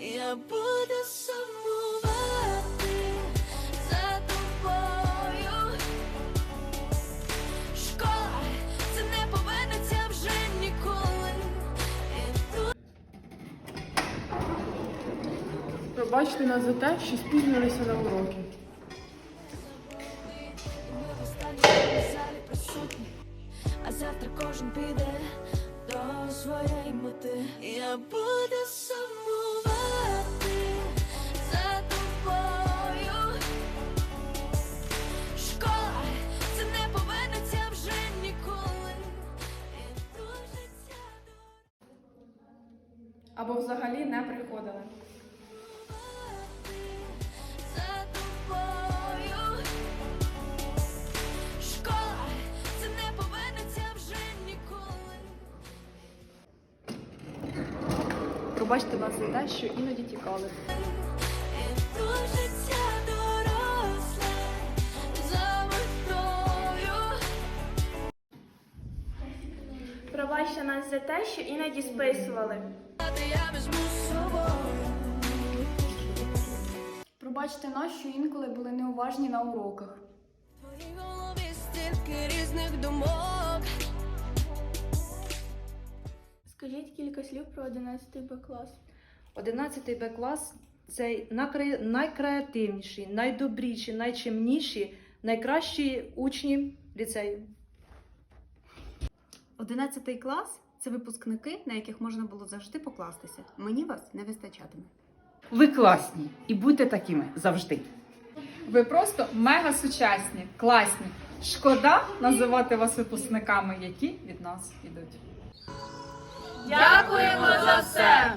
Я буду сумувати за тобою. Школа, це не повернеться вже ніколи. Пробачте нас за те, що спізнилися на уроки. а завтра кожен піде до своєї мети. Я буду сумувати Або взагалі не приходили. за тобою. Школа, це не повернеться вже ніколи. Пробачте нас за те, що іноді тікали. Пробачте нас за те, що іноді списували. Та я візьму з собою. Пробачте нас, що інколи були неуважні на уроках. В твоїй голові стільки різних думок. Скажіть кілька слів про 11 Б клас. 11 Б клас це накре- найкреативніші, найдобріші, найчемніші, найкращі учні ліцею. 11 клас це випускники, на яких можна було завжди покластися. Мені вас не вистачатиме. Ви класні і будьте такими завжди. Ви просто мега сучасні, класні. Шкода називати вас випускниками, які від нас ідуть. Дякуємо за все!